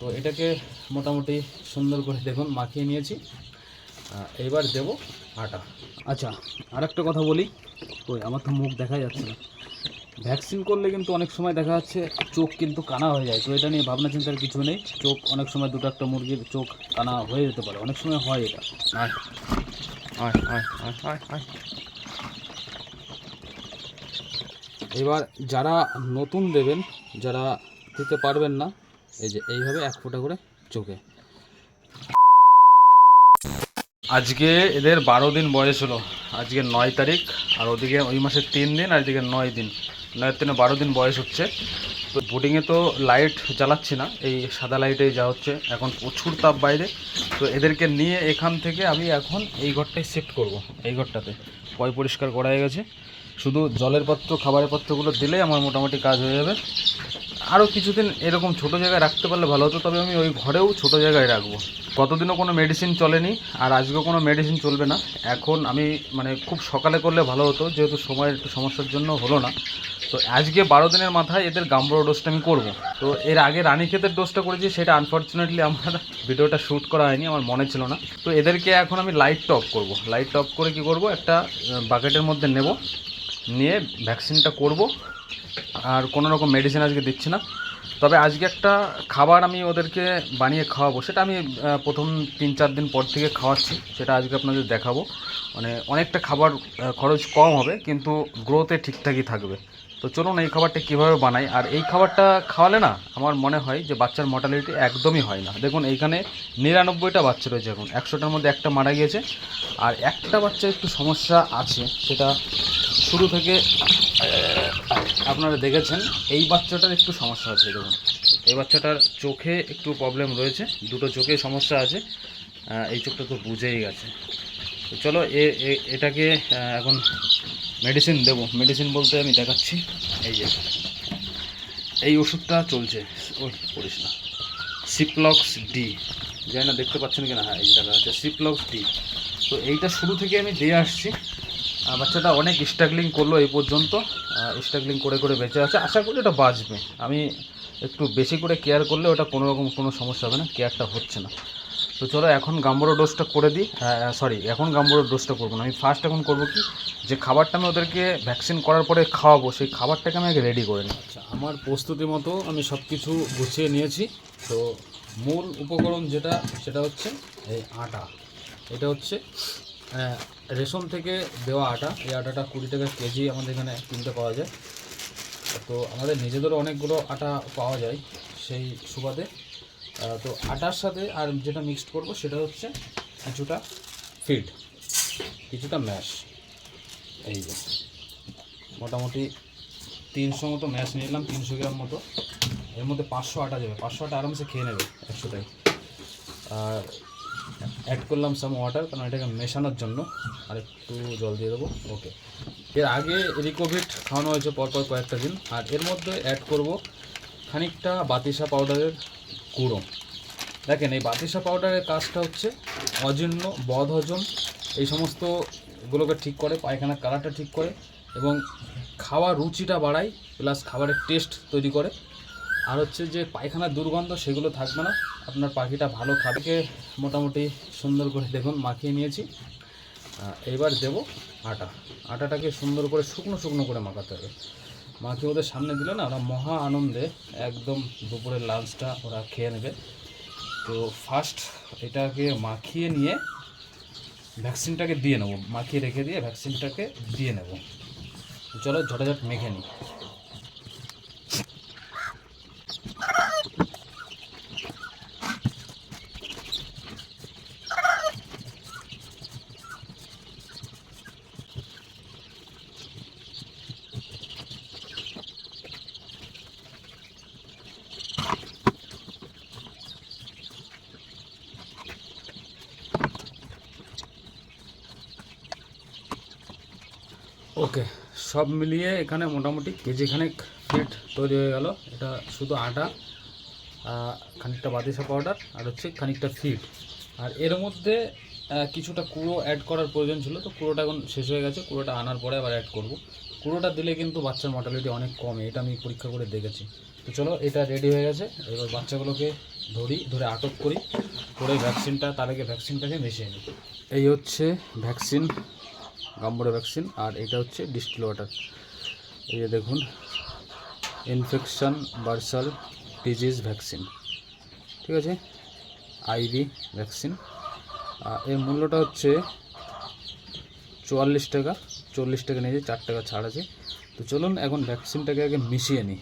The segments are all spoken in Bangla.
তো এটাকে মোটামুটি সুন্দর করে দেখুন মাখিয়ে নিয়েছি। এইবার দেব আটা। আচ্ছা আর একটা কথা বলি। ওই আমার তো মুখ দেখা যাচ্ছে না। ভ্যাকসিন করলে কিন্তু অনেক সময় দেখা যাচ্ছে চোখ কিন্তু কানা হয়ে যায়। তো এটা নিয়ে ভাবনা চিন্তার কিছু নেই। চোখ অনেক সময় দুটো একটা মুরগির চোখ কানা হয়ে যেতে পারে। অনেক সময় হয় এটা। আয় আয় আয় আয় আয় আয়। এবার যারা নতুন দেবেন যারা দিতে পারবেন না এই যে, এইভাবে এক ফোঁটা করে চোখে। আজকে এদের বারো দিন বয়স হলো। আজকে নয় তারিখ, আর ওদিকে ওই মাসের তিন দিন, আর এদিকে নয় দিন। নয়ের দিনে বারো দিন বয়স হচ্ছে। তো বোর্ডিংয়ে তো লাইট জ্বালাচ্ছি না, এই সাদা লাইটেই যা হচ্ছে এখন প্রচুর তাপ বাইরে। তো এদেরকে নিয়ে এখান থেকে আমি এখন এই ঘরটায় শিফট করব, এই ঘরটাতে। পয় পরিষ্কার করা হয়ে গেছে। শুধু জলের পাত্র, খাবারের পাত্রগুলো দিলেই আমার মোটামুটি কাজ হয়ে যাবে। আরও কিছুদিন এরকম ছোট জায়গায় রাখতে পারলে ভালো হতো, তবে আমি ওই ঘরেও ছোট জায়গায় রাখব। কতদিনও কোনো মেডিসিন চলেনি, আর আজকেও কোনো মেডিসিন চলবে না। এখন আমি মানে খুব সকালে করলে ভালো হতো, যেহেতু সময়ের একটু সমস্যার জন্য হলো না। তো আজকে বারো দিনের মাথায় এদের গাম্বরো ডোজটা আমি করব। তো এর আগে রানীক্ষেতের ডোজটা করেছি, সেটা আনফর্চুনেটলি আমার ভিডিওটা শ্যুট করা হয়নি, আমার মনে ছিল না। তো এদেরকে এখন আমি লাইট টপ করব। লাইট টপ করে কি করব? একটা বাকেটের মধ্যে নেব, নিয়ে ভ্যাকসিনটা করব। আর কোনো রকম মেডিসিন আজকে দিচ্ছি না। তবে আজকে একটা খাবার আমি ওদেরকে বানিয়ে খাওয়াবো। সেটা আমি প্রথম তিন চার দিন পর থেকে খাওয়াচ্ছি। সেটা আজকে আপনাদের দেখাবো। মানে অনেকটা খাবার খরচ কম হবে, কিন্তু গ্রোথে ঠিকঠাকই থাকবে। তো চলুন এই খাবারটা কীভাবে বানাই। আর এই খাবারটা খাওয়ালে না, আমার মনে হয় যে বাচ্চার মর্টালিটি একদমই হয় না। দেখুন, এইখানে নিরানব্বইটা বাচ্চা রয়েছে এখন। একশোটার মধ্যে একটা মারা গিয়েছে। আর একটা বাচ্চার একটু সমস্যা আছে, সেটা শুরু থেকে আপনারা দেখেছেন, এই বাচ্চাটার একটু সমস্যা আছে, দেখুন। এই বাচ্চাটার চোখে একটু প্রবলেম রয়েছে, দুটো চোখে সমস্যা আছে এই চোখটা তো বুঝেই গেছে। চলো, এ এটাকে এখন মেডিসিন দেবো। মেডিসিন বলতে আমি দেখাচ্ছি, এই যে, এই ওষুধটা চলছে, ওই পড়িস না। সিপ্লক্স ডি জানি না, দেখতে পাচ্ছেন কিনা? হ্যাঁ এই দেখা যাচ্ছে সিপ্লক্স ডি তো এইটা শুরু থেকে আমি দিয়ে আসছি বাচ্চাটা অনেক স্ট্রাগলিং করল এই পর্যন্ত স্ট্রাগলিং করে করে বেঁচে আছে। আশা করি ওটা বাঁচবে। আমি একটু বেশি করে কেয়ার করলে ওটা কোনো রকম কোনো সমস্যা হবে না কেয়ারটা হচ্ছে না। তো চলো এখন গাম্বরো ডোজটা করে দিই। সরি এখন গাম্বরো ডোজটা করব না। আমি ফার্স্ট এখন করব কি, যে খাবারটা আমি ওদেরকে ভ্যাকসিন করার পরে খাওয়াবো, সেই খাবারটাকে আমি আগে রেডি করে নিই। আচ্ছা আমার প্রস্তুতি মতো আমি সব কিছু গুছিয়ে নিয়েছি। তো মূল উপকরণ যেটা, সেটা হচ্ছে এই আটা। এটা হচ্ছে আহ, রেশন থেকে দেওয়া আটা এই আটাটা কুড়ি টাকা কেজি আমাদের এখানে কিনতে পাওয়া যায়। তো আমাদের নিজেদেরও অনেকগুলো আটা পাওয়া যায় সেই সুবাদে। তো আটার সাথে আর যেটা মিক্সড করব সেটা হচ্ছে কিছুটা ফিড কিছুটা ম্যাশ এই যে মোটামুটি তিনশো মতো ম্যাশ নিলাম তিনশো গ্রাম মতো। এর মধ্যে পাঁচশো আটা যাবে পাঁচশো আটা আরামসে খেয়ে নেবে একশোটাই আর অ্যাড করলাম সাম ওয়াটার কারণ এটাকে মেশানোর জন্য। আর একটু জল দিয়ে দেবো। ওকে এর আগে রিকোভিট খাওয়ানো হয়েছে পরপর কয়েকটা দিন। আর এর মধ্যে অ্যাড করব খানিকটা বাতিসা পাউডারের গুঁড়ো। দেখেন, এই বাতিসা পাউডারের কাজটা হচ্ছে অজীর্ণ বদ হজম এই সমস্তগুলোকে ঠিক করে, পায়খানার কালারটা ঠিক করে এবং খাওয়ার রুচিটা বাড়ায় প্লাস খাবারের টেস্ট তৈরি করে। আর হচ্ছে যে পায়খানার দুর্গন্ধ সেগুলো থাকবে না। আপনার পাখিটা ভালো খাবে, মোটামুটি সুন্দর করে দেখুন, মাখিয়ে নিয়েছি। এবার দেব আটা। আটাটাকে সুন্দর করে শুকনো শুকনো করে মাখাতে হবে। মাখিয়ে ওদের সামনে দিলে না, ওরা মহা আনন্দে একদম দুপুরের লাঞ্চটা ওরা খেয়ে নেবে। তো ফার্স্ট এটাকে মাখিয়ে নিয়ে ভ্যাকসিনটাকে দিয়ে নেব। মাখিয়ে রেখে দিয়ে ভ্যাকসিনটাকে দিয়ে নেব। চলো ঝটাঝট মেখে নিই। ওকে সব মিলিয়ে এখানে মোটামুটি কেজি খানেক ফিট তৈরি হয়ে গেল। এটা শুধু আটা খানিকটা বাতিসা পাউডার আর হচ্ছে খানিকটা ফিড আর এর মধ্যে কিছুটা কুড়ো অ্যাড করার প্রয়োজন ছিল, তো কুড়োটা এখন শেষ হয়ে গেছে। কুড়োটা আনার পরে আবার অ্যাড করব। কুড়োটা দিলে কিন্তু বাচ্চার মর্টালিটি অনেক কমে, এটা আমি পরীক্ষা করে দেখেছি। তো তো চলো, এটা রেডি হয়ে গেছে। এবার বাচ্চাগুলোকে ধরি, ধরে আটক করি। করে ভ্যাকসিনটা তার আগে ভ্যাকসিনটাকে মিশিয়ে নিই। এই হচ্ছে ভ্যাকসিন গাম্বরে ভ্যাকসিন, আর এটা হচ্ছে ডিস্টিল ওয়াটার। এই যে দেখুন, ইনফেকশন বার্সাল ডিজিজ ভ্যাকসিন, ঠিক আছে? IV vaccine. এর মূল্যটা হচ্ছে চুয়াল্লিশ টাকা, চল্লিশ টাকা নিয়েছে, চার টাকা ছাড় আছে। তো চলুন এখন ভ্যাকসিনটাকে আগে মিশিয়ে নিই।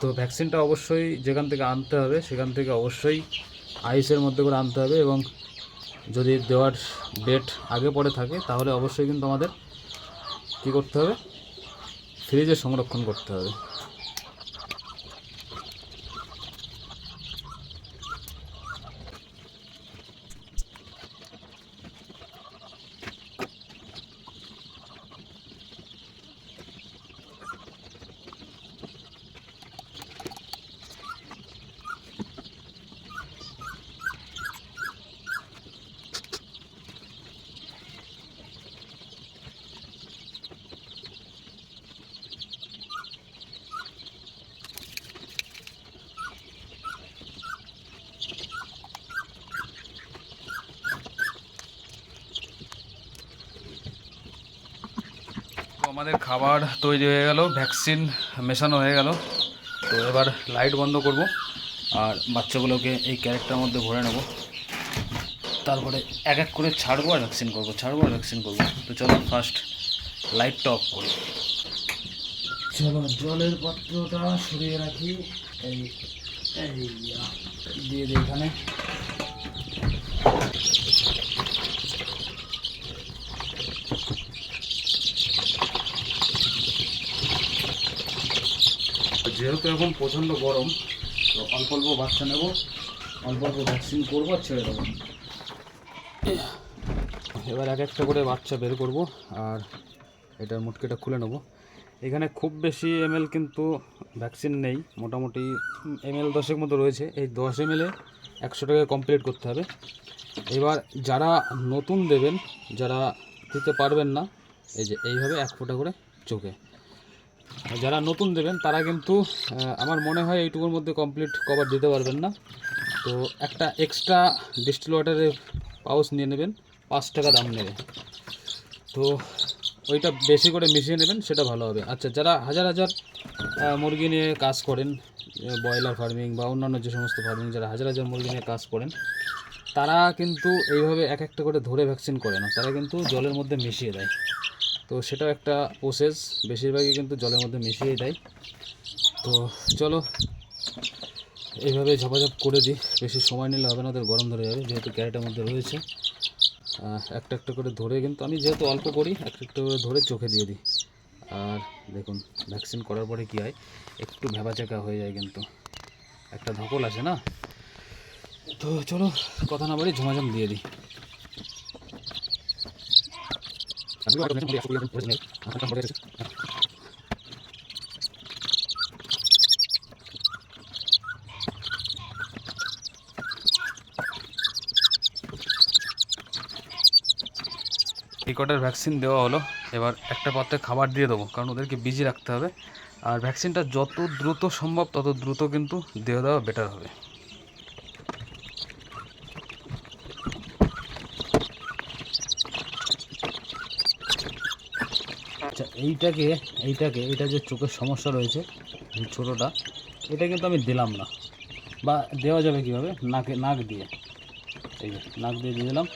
তো ভ্যাকসিনটা অবশ্যই যেখান থেকে আনতে হবে, সেখান থেকে অবশ্যই আইসের মধ্যে করে আনতে হবে এবং যদি দেওয়ার ডেট আগে পরে থাকে, তাহলে অবশ্যই কিন্তু আমাদের কী করতে হবে? ফ্রিজে সংরক্ষণ করতে হবে। আমাদের খাবার তৈরি হয়ে গেল ভ্যাকসিন মেশানো হয়ে গেল। তো এবার লাইট বন্ধ করব আর বাচ্চাগুলোকে এই ক্যারেক্টার মধ্যে ভরে নেব। তারপরে এক এক করে ছাড়বো আর ভ্যাকসিন করব, ছাড়বো আর ভ্যাকসিন করব। তো চলো ফার্স্ট লাইটটা অফ করি। চলো, জলের পাত্রটা সরিয়ে রাখি। এই দিয়ে দিই এখানে। যেহেতু এখন প্রচণ্ড গরম, তো অল্প অল্প বাচ্চা নেব, অল্প অল্প ভ্যাকসিন করব আর ছেড়ে দেবো। এবার এক একটা করে বাচ্চা বের করব আর এটার মুটকিটা খুলে নেব। এখানে খুব বেশি এমএল কিন্তু ভ্যাকসিন নেই, মোটামুটি এমএল দশের মতো রয়েছে। এই দশ এমএলে একশো টাকা কমপ্লিট করতে হবে। এবার যারা নতুন দেবেন, যারা দিতে পারবেন না, এই যে এইভাবে এক ফোঁটা করে চোখে। যারা নতুন দেবেন, তারা কিন্তু আমার মনে হয় এইটুকুর মধ্যে কমপ্লিট কভার দিতে পারবেন না। তো একটা এক্সট্রা ডিস্টিল ওয়াটারের পাউচ নিয়ে নেবেন, পাঁচ টাকা দাম নেবে। তো ওইটা বেশি করে মিশিয়ে নেবেন, সেটা ভালো হবে। আচ্ছা যারা হাজার হাজার মুরগি নিয়ে কাজ করেন ব্রয়লার ফার্মিং বা অন্যান্য যে সমস্ত ফার্মিং যারা হাজার হাজার মুরগি নিয়ে কাজ করেন, তারা কিন্তু এইভাবে এক একটা করে ধরে ভ্যাকসিন করে না। তারা কিন্তু জলের মধ্যে মিশিয়ে দেয়। তো সেটাও একটা প্রসেস বেশিরভাগই কিন্তু জলের মধ্যে মিশিয়েই দেয়। তো চলো, এইভাবে ঝপাঝপ করে দিই। বেশি সময় নিলে হবে না, ওদের গরম ধরে যাবে, যেহেতু ক্যারেটের মধ্যে রয়েছে। একটা একটা করে ধরে কিন্তু আমি যেহেতু অল্প করি, একটা একটা করে ধরে চোখে দিয়ে দিই। আর দেখুন, ভ্যাকসিন করার পরে কী হয়, একটু ভেবাচাকা হয়ে যায় কিন্তু। একটা ধকল আছে না? তো চলো, কথা না বলি ঝমাঝম দিয়ে দিই। টিকটের ভ্যাকসিন দেওয়া হলো। এবার একটা পাত্রে খাবার দিয়ে দেবো, কারণ ওদেরকে বিজি রাখতে হবে। আর ভ্যাকসিনটা যত দ্রুত সম্ভব, তত দ্রুত কিন্তু দিয়ে দেওয়া বেটার হবে। এইটাকে এইটাকে, এটা যে চোখের সমস্যা রয়েছে ছোটোটা, এটা কিন্তু আমি দিলাম না। বা দেওয়া যাবে কীভাবে? নাকে, নাক দিয়ে। এই যে, নাক দিয়ে দিয়ে দিলাম।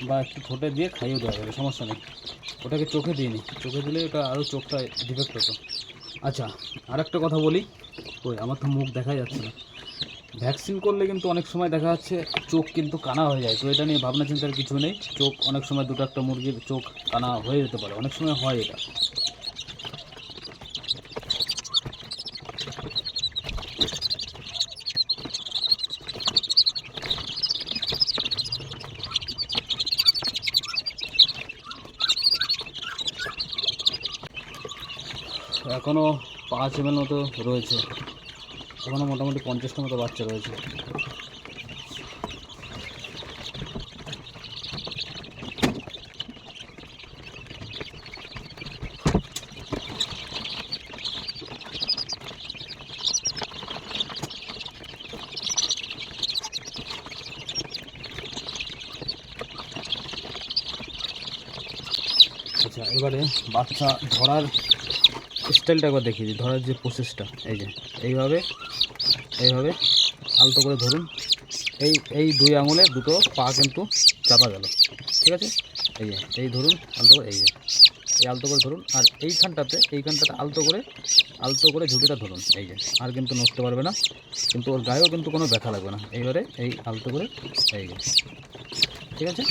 বা একটু ঠোঁটে দিয়ে খাইয়ে দেওয়া যাবে, সমস্যা নেই। ওটাকে চোখে দিইনি। চোখে দিলে ওটা আরও চোখটা ডিফেক্ট হতো। আচ্ছা আর একটা কথা বলি। ওই, আমার তো মুখ দেখা যাচ্ছে না। ভ্যাকসিন করলে কিন্তু অনেক সময় দেখা যাচ্ছে চোখ কিন্তু কানা হয়ে যায়। তো এটা নিয়ে ভাবনা চিন্তার কিছু নেই। চোখ অনেক সময় দুটো একটা মুরগির চোখ কানা হয়ে যেতে পারে। অনেক সময় হয় এটা। এখনও পাঁচ এমএল মতো রয়েছে। এখনও মোটামুটি পঞ্চাশটা মতো বাচ্চা রয়েছে। আচ্ছা এবারে বাচ্চা ধরার স্টাইলটা একবার দেখিয়ে দিই, ধরার যে প্রসেসটা এই যে, এইভাবে এইভাবে আলতো করে ধরুন। এই এই দুই আঙুলে দুটো পা কিন্তু চাপা গেল। ঠিক আছে? এই যে, এই ধরুন, আলতো করে, এই যে, এই আলতো করে ধরুন। আর এইখানটাতে এইখানটাতে আলতো করে আলতো করে ঝুঁটিটা ধরুন। এই যে, আর কিন্তু নড়তে পারবে না। কিন্তু ওর গায়েও কিন্তু কোনো ব্যথা লাগবে না। এইবারে এই আলতো করে, এই যে, ঠিক আছে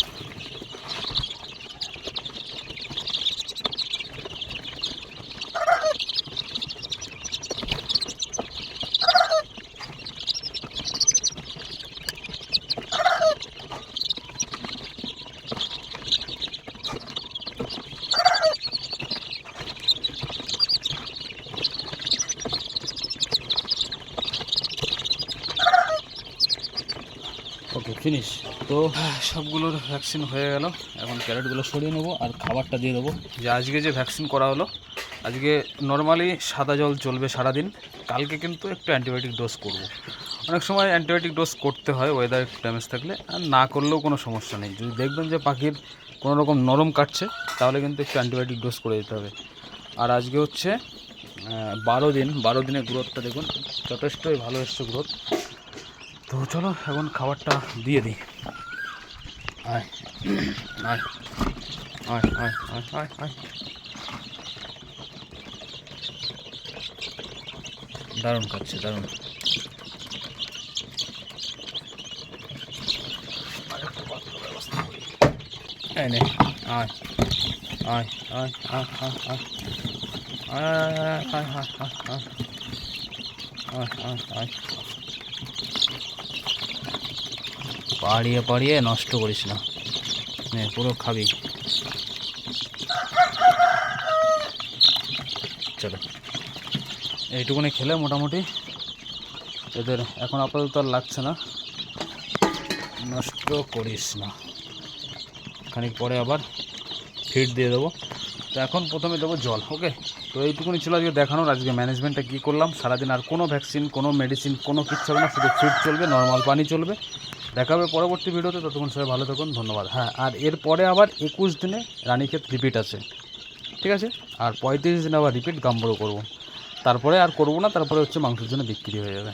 ওকে ফিনিশ তো সবগুলোর ভ্যাকসিন হয়ে গেল। এখন ক্যারেটগুলো সরিয়ে নেব আর খাবারটা দিয়ে দেবো। যে আজকে যে ভ্যাকসিন করা হলো, আজকে নর্মালি সাদা জল চলবে সারাদিন। কালকে কিন্তু একটু অ্যান্টিবায়োটিক ডোজ করব। অনেক সময় অ্যান্টিবায়োটিক ডোজ করতে হয় ওয়েদার একটু ড্যামেজ থাকলে। আর না করলেও কোনো সমস্যা নেই। যদি দেখবেন যে পাখির কোনো রকম নরম কাটছে, তাহলে কিন্তু একটু অ্যান্টিবায়োটিক ডোজ করে দিতে হবে। আর আজকে হচ্ছে বারো দিন। বারো দিনের গ্রোথটা দেখুন, যথেষ্টই ভালো এসছে গ্রোথ। তো চলো এখন খাবারটা দিয়ে দিই আয় আয় আয় আয় আয় আয় আয় দারুণ খাচ্ছে দারুণ আয় আয় আয় আয় আয় আয় আয় আয় আয় আয় আয় আয় আয় আয় পাড়িয়ে পাড়িয়ে নষ্ট করিস না। নে, পুরো খাবি। চলো। এইটুকুনি খেলে মোটামুটি। এদের এখন আপাতত আর লাগছে না। নষ্ট করিস না। খানিক পরে আবার ফিড দিয়ে দেবো। তো এখন প্রথমে দেবো জল, ওকে? তো এইটুকুনি ছিল আজকে দেখানোর। আজকে ম্যানেজমেন্টটা কী করলাম? সারাদিন আর কোনো ভ্যাকসিন কোনো মেডিসিন কোনো কিচ্ছু হবে না। শুধু ফিড চলবে নর্মাল পানি চলবে। দেখা হবে পরবর্তী ভিডিওতে, ততক্ষণ সবাই ভালো থাকুন, ধন্যবাদ। হ্যাঁ আর এরপরে আবার একুশ দিনে রানীক্ষেত রিপিট আছে। ঠিক আছে? আর পঁয়ত্রিশ দিনে আবার রিপিট গাম্বরও করব। তারপরে আর করব না, তারপরে হচ্ছে মাংসের জন্য বিক্রি হয়ে যাবে।